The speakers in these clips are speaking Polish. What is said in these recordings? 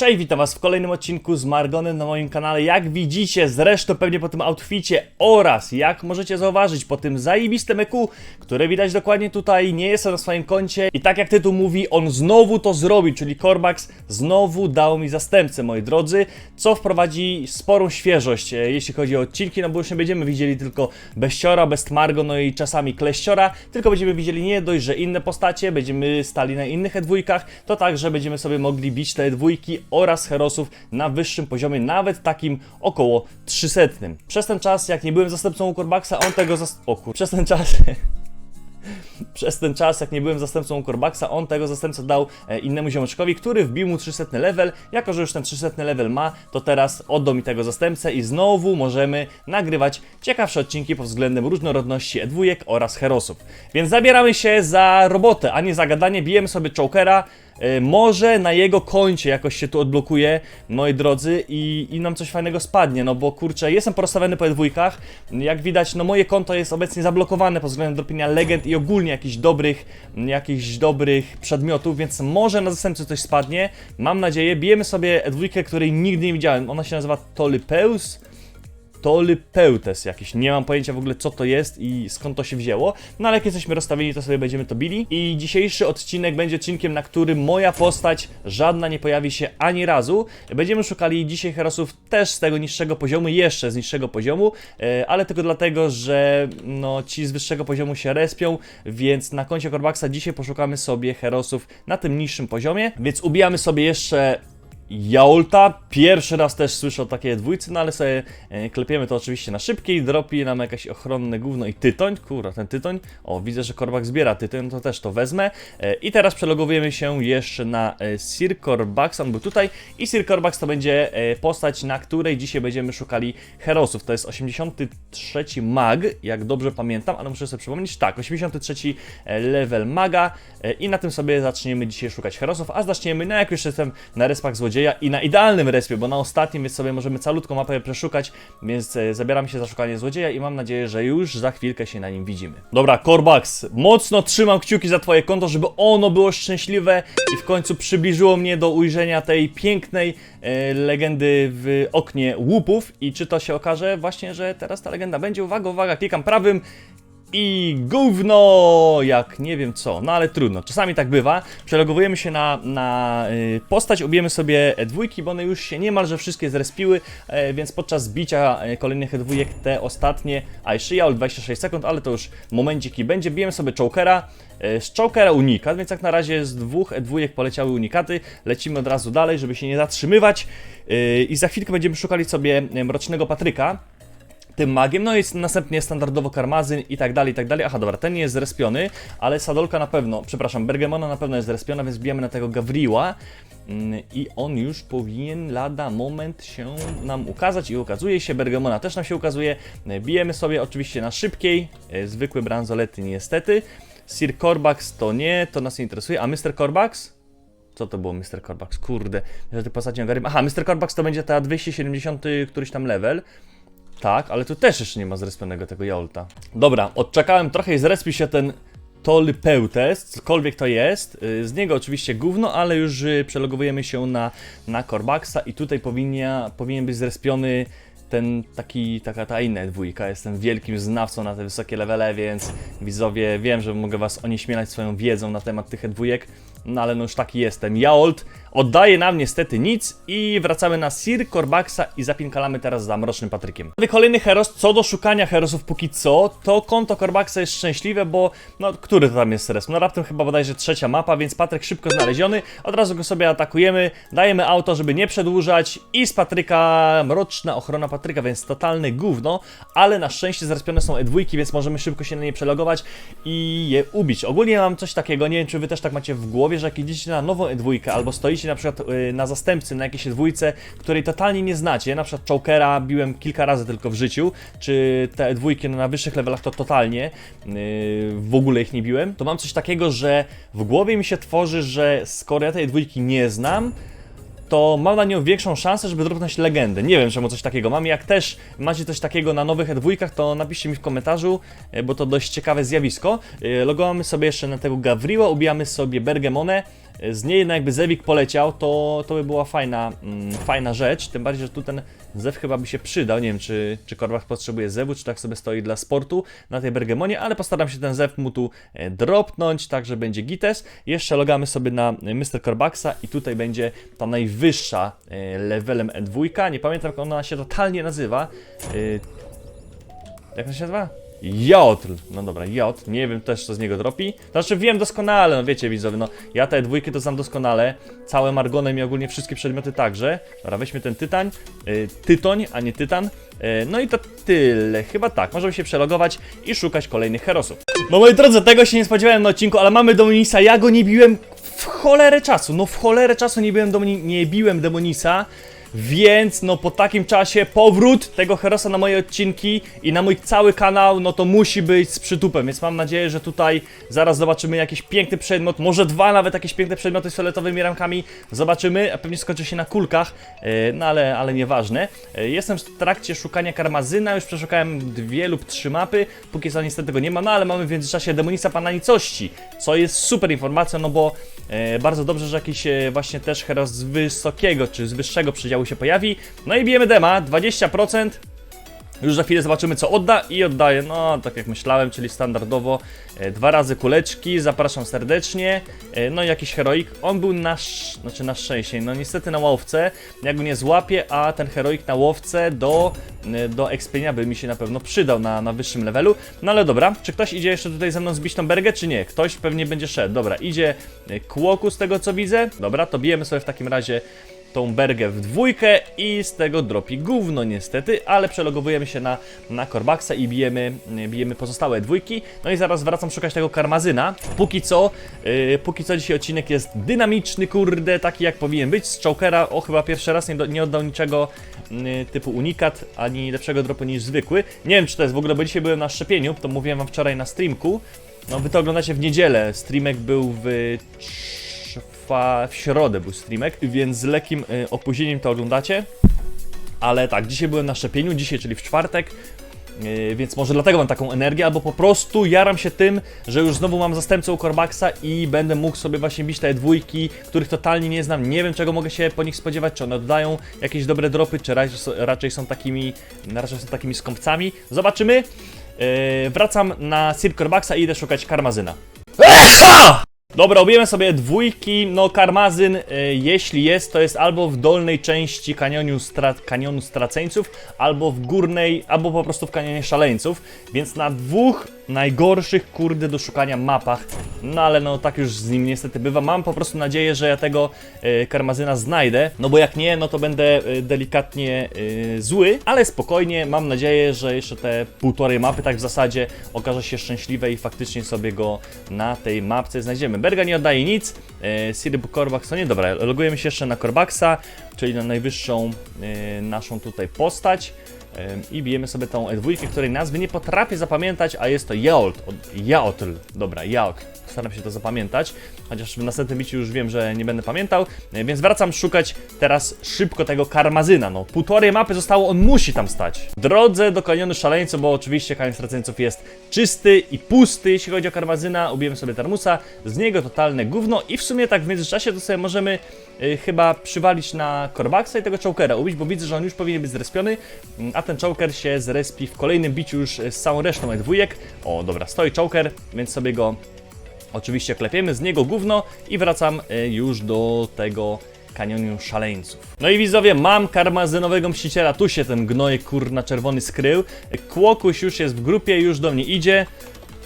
Cześć, witam was w kolejnym odcinku z Margonem na moim kanale. Jak widzicie, zresztą pewnie po tym outficie oraz jak możecie zauważyć po tym zajebistym EQ, które widać dokładnie tutaj, nie jestem na swoim koncie i tak jak tytuł mówi, on znowu to zrobił, czyli Corbax znowu dał mi zastępcę, moi drodzy, co wprowadzi sporą świeżość, e, jeśli chodzi o odcinki, no bo już nie będziemy widzieli tylko Beściora, Best Margo, no i czasami Kleściora, tylko będziemy widzieli nie dość, że inne postacie, będziemy stali na innych E2, to także będziemy sobie mogli bić te E2 oraz herosów na wyższym poziomie, nawet takim około 300. Przez ten czas, jak nie byłem zastępcą u on tego zas... O kur... Przez ten czas... Przez ten czas, jak nie byłem zastępcą Corbaxa, on tego zastępcę dał e, innemu ziomeczkowi, który wbił mu 300 level. Jako, że już ten 300 level ma, to teraz oddał mi tego zastępcę i znowu możemy nagrywać ciekawsze odcinki pod względem różnorodności E2 oraz herosów. Więc zabieramy się za robotę, a nie za gadanie. Bijemy sobie Chokera. E, Może na jego koncie jakoś się tu odblokuje, moi drodzy, i, i nam coś fajnego spadnie, no bo kurczę, jestem porozstawiony po dwójkach. Jak widać, no moje konto jest obecnie zablokowane pod względem dropienia legend i ogólnie jakichś dobrych, jakichś dobrych przedmiotów, więc może na zastępcy coś spadnie. Mam nadzieję. Bijemy sobie dwójkę, której nigdy nie widziałem. Ona się nazywa Tolypeus. Tolypeutes jakiś. Nie mam pojęcia w ogóle co to jest i skąd to się wzięło. No ale jak jesteśmy rozstawieni, to sobie będziemy to bili. I dzisiejszy odcinek będzie odcinkiem, na którym moja postać żadna nie pojawi się ani razu. Będziemy szukali dzisiaj herosów też z tego niższego poziomu, jeszcze z niższego poziomu, e, ale tylko dlatego, że no, ci z wyższego poziomu się respią, więc na koncie Corbaxa dzisiaj poszukamy sobie herosów na tym niższym poziomie. Więc ubijamy sobie jeszcze Jaulta. Pierwszy raz też słyszę o takiej dwójce, no ale sobie e, klepiemy to oczywiście na szybkiej, dropi nam jakieś ochronne gówno i tytoń. Kurwa, ten tytoń. O, widzę, że Korbak zbiera tytoń, no to też to wezmę. E, I teraz przelogowujemy się jeszcze na e, Sir Corbax, on był tutaj. I Sir Corbax to będzie postać, na której dzisiaj będziemy szukali herosów. To jest 83 mag, jak dobrze pamiętam, ale muszę sobie przypomnieć. Tak, 83 level maga i na tym sobie zaczniemy dzisiaj szukać herosów, a zaczniemy, no jak już jestem na respach złodzieja i na idealnym respie, bo na ostatnim więc sobie możemy calutką mapę przeszukać, więc e, zabieram się za szukanie złodzieja i mam nadzieję, że już za chwilkę się na nim widzimy. Dobra, Corbax, mocno trzymam kciuki za twoje konto, żeby ono było szczęśliwe i w końcu przybliżyło mnie do ujrzenia tej pięknej e, legendy w oknie łupów. I czy to się okaże? Właśnie, że teraz ta legenda będzie, uwaga, uwaga, klikam prawym i gówno, jak nie wiem co, no ale trudno, czasami tak bywa. Przelogowujemy się na, na y, postać, ubijemy sobie dwójki, bo one już się niemalże wszystkie zrespiły, e, więc podczas bicia e, kolejnych dwójek te ostatnie, a jeszcze ja 26 sekund, ale to już momencik i będzie, bijemy sobie Chokera, e, z Chokera unikat, więc jak na razie z dwóch dwójek poleciały unikaty, lecimy od razu dalej, żeby się nie zatrzymywać. E, i za chwilkę będziemy szukali sobie e, Mrocznego Patryka, tym magiem, no i następnie standardowo karmazyn i tak dalej, i tak dalej. Aha, dobra, ten nie jest zrespiony, ale Sadolka na pewno, przepraszam, Bergemona na pewno jest zrespiona, więc bijemy na tego Gavriła Mm, i on już powinien lada moment się nam ukazać i ukazuje się, Bergemona też nam się ukazuje, E, bijemy sobie oczywiście na szybkiej, e, zwykły bransolety niestety, Sir Corbax to nie, to nas nie interesuje, a Mr. Corbax? Co to było Mr. Corbax? Kurde, że ty postacią Garim. Aha, Mr. Corbax to będzie ta 270 któryś tam level. Tak, ale tu też jeszcze nie ma zrespionego tego Jolta. Dobra, odczekałem trochę i zrespił się ten Tolypeutes, cokolwiek to jest. Y, Z niego oczywiście gówno, ale już y, przelogowujemy się na, na Corbaxa i tutaj powinien, powinien być zrespiony ten taki, taka ta inna dwójka. Jestem wielkim znawcą na te wysokie levele, więc widzowie, wiem, że mogę was onieśmielać swoją wiedzą na temat tych dwójek, no ale no już taki jestem. Jaolt oddaje nam niestety nic i wracamy na Sir Corbaxa i zapinkalamy teraz za Mrocznym Patrykiem. Kolejny heros, co do szukania herosów póki co, to konto Corbaxa jest szczęśliwe, bo no, który to tam jest heros? No raptem chyba bodajże trzecia mapa, więc Patryk szybko znaleziony, od razu go sobie atakujemy, dajemy auto, żeby nie przedłużać i z Patryka Mroczna Ochrona Patryka, więc totalne gówno, ale na szczęście zrespione są E2, więc możemy szybko się na nie przelogować i je ubić. Ogólnie mam coś takiego, nie wiem czy wy też tak macie w głowie, że jak idziecie na nową E2 albo stoicie na przykład y, na zastępcy na jakiejś dwójce, której totalnie nie znacie, na przykład Chokera biłem kilka razy tylko w życiu, czy te dwójki no, na wyższych levelach to totalnie yy, w ogóle ich nie biłem, to mam coś takiego, że w głowie mi się tworzy, że skoro ja tej dwójki nie znam, to mam na nią większą szansę, żeby dropnąć legendę. Nie wiem, czemu coś takiego mam. Jak też macie coś takiego na nowych dwójkach, to napiszcie mi w komentarzu, e, bo to dość ciekawe zjawisko. E, Logujemy sobie jeszcze na tego Gavriła, ubijamy sobie Bergemonę. Z niej no jakby Zewik poleciał, to, to by była fajna, mm, fajna rzecz, tym bardziej, że tu ten Zew chyba by się przydał, nie wiem czy, czy Korbach potrzebuje Zewu, czy tak sobie stoi dla sportu na tej Bergemonie, ale postaram się ten Zew mu tu e, dropnąć, tak że będzie gites. Jeszcze logamy sobie na Mr. Korbaksa i tutaj będzie ta najwyższa e, levelem E2, nie pamiętam jak ona się totalnie nazywa, E, jak to się nazywa? Jotl. No dobra, Jotl. Nie wiem też co z niego dropi. Znaczy wiem doskonale, no wiecie widzowie, no ja te dwójki to znam doskonale. Całe Margonem i ogólnie wszystkie przedmioty także. Dobra, weźmy ten tytań. Y, tytoń, a nie tytan. Y, no i to tyle. Chyba tak. Możemy się przelogować i szukać kolejnych herosów. No moi drodzy, tego się nie spodziewałem na odcinku, ale mamy Dominisa. Ja go nie biłem w cholerę czasu. No w cholerę czasu nie biłem, nie biłem Demonisa. Więc no po takim czasie powrót tego Herosa na moje odcinki i na mój cały kanał, no to musi być z przytupem, więc mam nadzieję, że tutaj zaraz zobaczymy jakiś piękny przedmiot, może dwa nawet jakieś piękne przedmioty z fioletowymi ramkami, zobaczymy, a pewnie skończy się na kulkach, e, no ale, ale nieważne. E, Jestem w trakcie szukania karmazyna, już przeszukałem dwie lub trzy mapy, póki co niestety tego nie ma, no ale mamy w międzyczasie Demonisa Pana Nicości, co jest super informacją, no bo e, bardzo dobrze, że jakiś właśnie też Heros z wysokiego, czy z wyższego przedziału się pojawi. No i bijemy dema, 20%. Już za chwilę zobaczymy co odda i oddaję, no tak jak myślałem, czyli standardowo e, dwa razy kuleczki, zapraszam serdecznie, e, no i jakiś heroik, on był na, znaczy na szczęście, no niestety na łowce, ja go nie złapię, a ten heroik na łowce do, e, do expienia by mi się na pewno przydał na, na wyższym levelu, no ale dobra, czy ktoś idzie jeszcze tutaj ze mną zbić tą bergę, czy nie? Ktoś pewnie będzie szedł, dobra, idzie e, Kłoku z tego co widzę, dobra, to bijemy sobie w takim razie tą bergę w dwójkę i z tego dropi gówno niestety, ale przelogowujemy się na, na Corbaxa i bijemy, bijemy pozostałe dwójki. No i zaraz wracam szukać tego karmazyna. Póki co, yy, póki co dzisiaj odcinek jest dynamiczny, kurde, taki jak powinien być. Z Chokera, o chyba pierwszy raz nie, do, nie oddał niczego yy, typu unikat, ani lepszego dropu niż zwykły. Nie wiem czy to jest w ogóle, bo dzisiaj byłem na szczepieniu, to mówiłem wam wczoraj na streamku. No wy to oglądacie w niedzielę, streamek był w trwa w środę był streamek, więc z lekkim y, opóźnieniem to oglądacie. Ale tak, dzisiaj byłem na szczepieniu, dzisiaj, czyli w czwartek. y, więc może dlatego mam taką energię, albo po prostu jaram się tym, że już znowu mam zastępcę u Corbaxa i będę mógł sobie właśnie bić te dwójki, których totalnie nie znam. Nie wiem, czego mogę się po nich spodziewać, czy one oddają jakieś dobre dropy, czy raczej, są takimi, raczej są takimi skąpcami. Zobaczymy. Y, wracam na Sir Corbaxa i idę szukać karmazyna. Dobra, obijemy sobie dwójki, no karmazyn, y, jeśli jest, to jest albo w dolnej części kanionu, stra kanionu straceńców, albo w górnej, albo po prostu w kanionie szaleńców, więc na dwóch najgorszych, kurde, do szukania mapach, no ale no tak już z nim niestety bywa, mam po prostu nadzieję, że ja tego y, karmazyna znajdę, no bo jak nie, no to będę y, delikatnie y, zły, ale spokojnie, mam nadzieję, że jeszcze te półtorej mapy tak w zasadzie okaże się szczęśliwe i faktycznie sobie go na tej mapce znajdziemy. Berga nie oddaje nic, e, Siribu Korbax to nie, dobra, logujemy się jeszcze na Korbaxa, czyli na najwyższą e, naszą tutaj postać i bijemy sobie tą E2, której nazwy nie potrafię zapamiętać, a jest to Jaolt, Jaotl, dobra, Jaotl, staram się to zapamiętać, chociaż w następnym biciu już wiem, że nie będę pamiętał, e, więc wracam szukać teraz szybko tego karmazyna, no półtorej mapy zostało, on musi tam stać. W drodze do kanionu szaleńców, bo oczywiście kanion straceńców jest czysty i pusty, jeśli chodzi o karmazyna, ubijemy sobie termusa, z niego totalne gówno i w sumie tak w międzyczasie to sobie możemy chyba przywalić na Korbaxa i tego Chokera ubić, bo widzę, że on już powinien być zrespiony, mm, a ten Choker się zrespi w kolejnym biciu już y, z całą resztą E2. O, dobra, stoi Choker, więc sobie go Oczywiście klepiemy z niego gówno i wracam e, już do tego kanionu szaleńców. No i widzowie, mam karmazynowego mściciela, tu się ten gnojek kurna czerwony skrył. Kłokuś już jest w grupie, już do mnie idzie.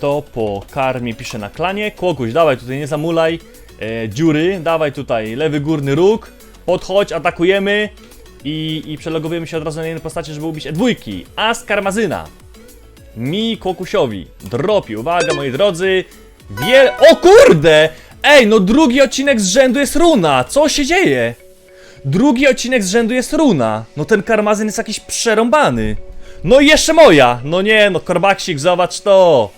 To po karmie pisze na klanie. Kłokuś, dawaj tutaj, nie zamulaj e, dziury, dawaj tutaj lewy górny róg, podchodź, atakujemy i, i przelogowujemy się od razu na jednej postaci, żeby ubić E2. A z karmazyna mi Kłokusiowi dropi. Uwaga, moi drodzy. Wiel... O kurde! Ej, no drugi odcinek z rzędu jest runa. Co się dzieje? Drugi odcinek z rzędu jest runa. No ten karmazyn jest jakiś przerąbany. No i jeszcze moja. No nie, no korbaksik, zobacz to.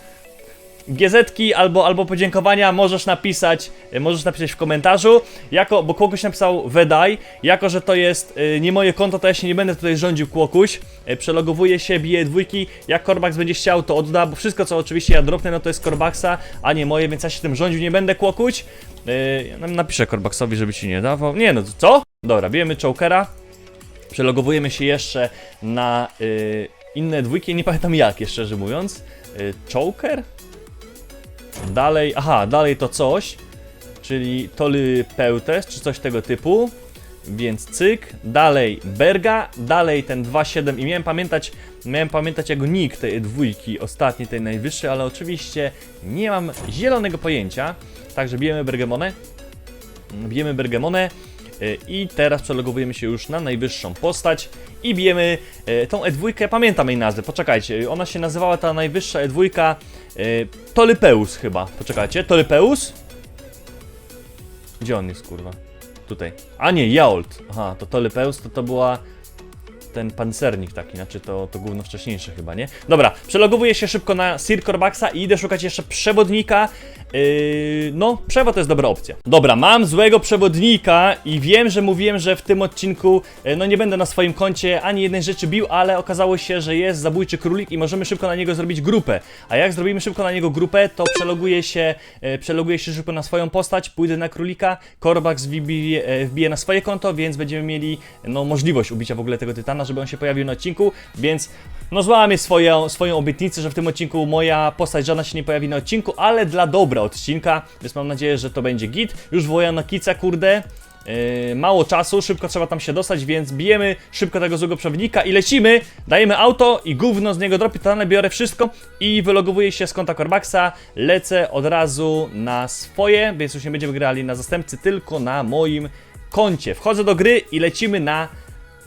GZ-ki albo, albo podziękowania możesz napisać, e, możesz napisać w komentarzu, jako, bo Kłokuś napisał Wedaj, jako że to jest e, nie moje konto, to ja się nie będę tutaj rządził Kłokuś, e, przelogowuję się, biję dwójki, jak Korbax będzie chciał to odda, bo wszystko co oczywiście ja dropnę no to jest Korbaxa, a nie moje, więc ja się tym rządził nie będę Kłokuś, Yy, napiszę Korbaksowi, żeby ci nie dawał. Nie no, co? Dobra, bijemy Chokera. Przelogowujemy się jeszcze na yy, inne dwójki, nie pamiętam jak, szczerze mówiąc. Choker? Dalej, aha, dalej to coś, czyli Toly Peutes, czy coś tego typu. Więc cyk, dalej Berga, dalej ten 2.7 i miałem pamiętać, miałem pamiętać jego nick tej dwójki, ostatniej, tej najwyższej, ale oczywiście nie mam zielonego pojęcia. Także bijemy Bergamonę, bijemy Bergamonę y, i teraz przelogowujemy się już na najwyższą postać i bijemy y, tą E2, pamiętam jej nazwę, poczekajcie, ona się nazywała ta najwyższa E2 y, Tolypeus chyba, poczekajcie, Tolypeus? Gdzie on jest kurwa? Tutaj. A nie, Jaolt. Aha, to Tolypeus to to była ten pancernik taki, znaczy to, to gówno wcześniejsze chyba, nie? Dobra, przelogowuję się szybko na Sir Corbaxa i idę szukać jeszcze przewodnika. Yy, no, przewód to jest dobra opcja. Dobra, mam złego przewodnika i wiem, że mówiłem, że w tym odcinku yy, no nie będę na swoim koncie ani jednej rzeczy bił, ale okazało się, że jest zabójczy królik i możemy szybko na niego zrobić grupę. A jak zrobimy szybko na niego grupę, to przeloguję się, yy, przeloguję się szybko na swoją postać, pójdę na królika, Corbax wbije, yy, wbije na swoje konto, więc będziemy mieli no, możliwość ubicia w ogóle tego tytana, żeby on się pojawił na odcinku, więc no złamię swoją, swoją obietnicę, że w tym odcinku moja postać żadna się nie pojawi na odcinku, ale dla dobra odcinka, więc mam nadzieję, że to będzie git. Już wołam na kica, kurde. Yy, mało czasu, szybko trzeba tam się dostać, więc bijemy szybko tego złego przewodnika i lecimy, dajemy auto i gówno z niego dropi, totalne biorę wszystko i wylogowuję się z konta Corbaxa, lecę od razu na swoje, więc już nie będziemy grali na zastępcy, tylko na moim koncie. Wchodzę do gry i lecimy na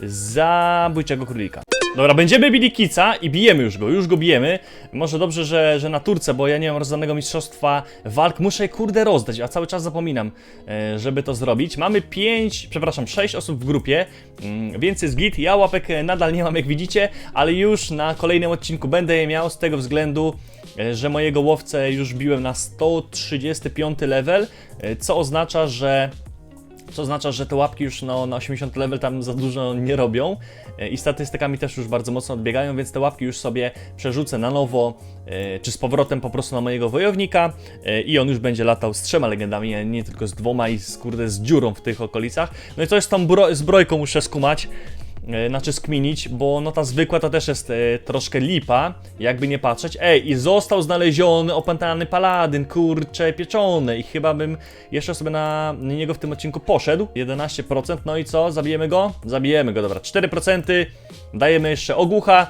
zabójczego królika. Dobra, będziemy bili kica i bijemy już go, już go bijemy. Może dobrze, że, że na Turce, bo ja nie mam rozdanego mistrzostwa walk. Muszę kurde rozdać, a cały czas zapominam, e, żeby to zrobić. Mamy 5, przepraszam, 6 osób w grupie, mm, więc jest git. Ja łapek e, nadal nie mam, jak widzicie, ale już na kolejnym odcinku będę je miał z tego względu, e, że mojego łowcę już biłem na 135 level, co oznacza, że co oznacza, że te łapki już no, na 80 level tam za dużo nie robią. E, i statystykami też już bardzo mocno odbiegają, więc te łapki już sobie przerzucę na nowo, e, czy z powrotem po prostu na mojego wojownika. E, i on już będzie latał z trzema legendami, a nie tylko z dwoma i z, kurde, z dziurą w tych okolicach. No i to jest tą bro- zbrojką muszę skumać, znaczy skminić, bo no ta zwykła to też jest e, troszkę lipa, jakby nie patrzeć. Ej, i został znaleziony opętany paladyn, kurcze pieczony i chyba bym jeszcze sobie na niego w tym odcinku poszedł. 11%, no i co? Zabijemy go? Zabijemy go, dobra. 4%, dajemy jeszcze ogłucha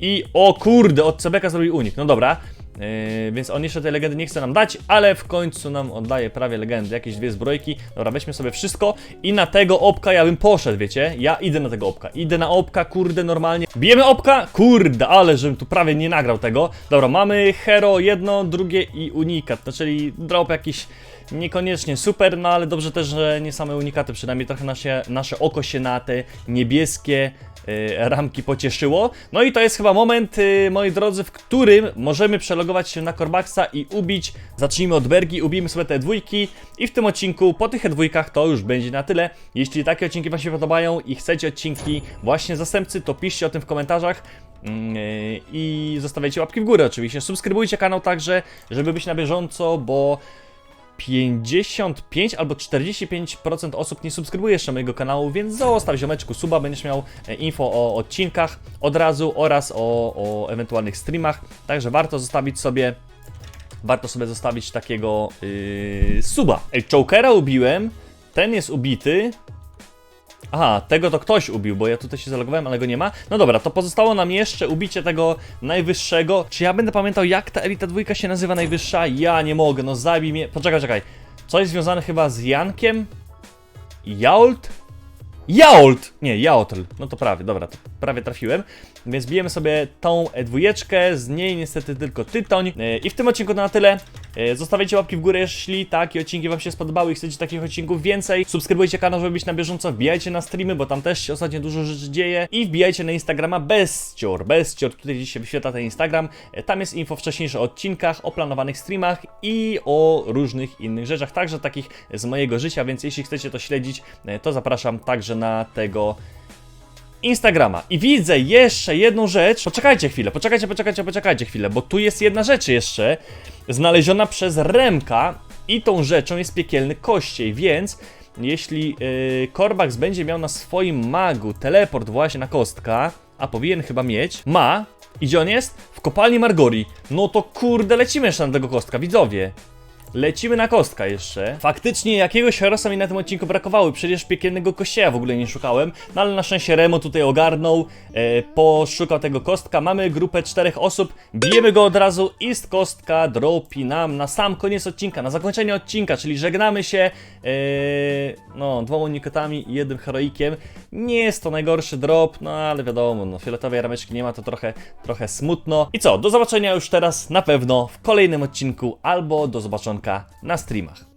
i o kurde, od Cebeka zrobił unik, no dobra. Yy, więc on jeszcze tej legendy nie chce nam dać, ale w końcu nam oddaje prawie legendy, jakieś dwie zbrojki. Dobra, weźmy sobie wszystko i na tego opka ja bym poszedł, wiecie? Ja idę na tego opka, idę na opka, kurde, normalnie. Bijemy opka? Kurde, ale żebym tu prawie nie nagrał tego. Dobra, mamy hero jedno, drugie i unikat, no czyli drop jakiś niekoniecznie super, no ale dobrze też, że nie same unikaty, przynajmniej trochę nasze, nasze oko się na te niebieskie y, ramki pocieszyło. No i to jest chyba moment, y, moi drodzy, w którym możemy przelogować się na Corbaxa i ubić. Zacznijmy od Bergi, ubijmy sobie te dwójki i w tym odcinku, po tych dwójkach to już będzie na tyle. Jeśli takie odcinki Wam się podobają i chcecie odcinki właśnie zastępcy, to piszcie o tym w komentarzach. Mm, y, I zostawiajcie łapki w górę oczywiście. Subskrybujcie kanał także, żeby być na bieżąco, bo 55 albo 45% osób nie subskrybuje jeszcze mojego kanału, więc zostaw ziomeczku suba, będziesz miał e, info o odcinkach od razu oraz o, o ewentualnych streamach, także warto zostawić sobie warto sobie zostawić takiego yy, suba. Ej, Chokera ubiłem, ten jest ubity. Aha, tego to ktoś ubił, bo ja tutaj się zalogowałem, ale go nie ma. No dobra, to pozostało nam jeszcze ubicie tego najwyższego. Czy ja będę pamiętał, jak ta Elita dwójka się nazywa najwyższa? Ja nie mogę, no zabij mnie. Poczekaj, czekaj. Coś związane chyba z Jankiem? Jault? Jault! Nie, Jaotl. No to prawie, dobra, prawie trafiłem. Więc bijemy sobie tą dwójeczkę, z niej niestety tylko tytoń. E, I w tym odcinku to na tyle. E, Zostawiajcie łapki w górę, jeśli takie odcinki Wam się spodobały i chcecie takich odcinków więcej. Subskrybujcie kanał, żeby być na bieżąco. Wbijajcie na streamy, bo tam też się ostatnio dużo rzeczy dzieje. I wbijajcie na Instagrama Bezcior. Bezcior, tutaj gdzieś się wyświetla ten Instagram. E, Tam jest info o odcinkach, o planowanych streamach i o różnych innych rzeczach, także takich z mojego życia, więc jeśli chcecie to śledzić, to zapraszam także na tego Instagrama. I widzę jeszcze jedną rzecz. Poczekajcie chwilę, poczekajcie, poczekajcie, poczekajcie chwilę, bo tu jest jedna rzecz jeszcze znaleziona przez Remka. i tą rzeczą jest piekielny kościej, więc jeśli yy, Korbax będzie miał na swoim magu teleport właśnie na kostka, a powinien chyba mieć, ma, i gdzie on jest? W kopalni Margori. No to kurde, lecimy jeszcze na tego kostka, widzowie. Lecimy na kostka jeszcze. Faktycznie jakiegoś herosa mi na tym odcinku brakowało, przecież piekielnego kościeła w ogóle nie szukałem, no ale na szczęście Remo tutaj ogarnął, e, poszukał tego kostka, mamy grupę czterech osób, bijemy go od razu i z kostka dropi nam na sam koniec odcinka, na zakończenie odcinka, czyli żegnamy się, e, no, dwoma unikatami i jednym heroikiem. Nie jest to najgorszy drop, no ale wiadomo, no, fioletowej rameczki nie ma, to trochę, trochę smutno. I co, do zobaczenia już teraz na pewno w kolejnym odcinku, albo do na streamach.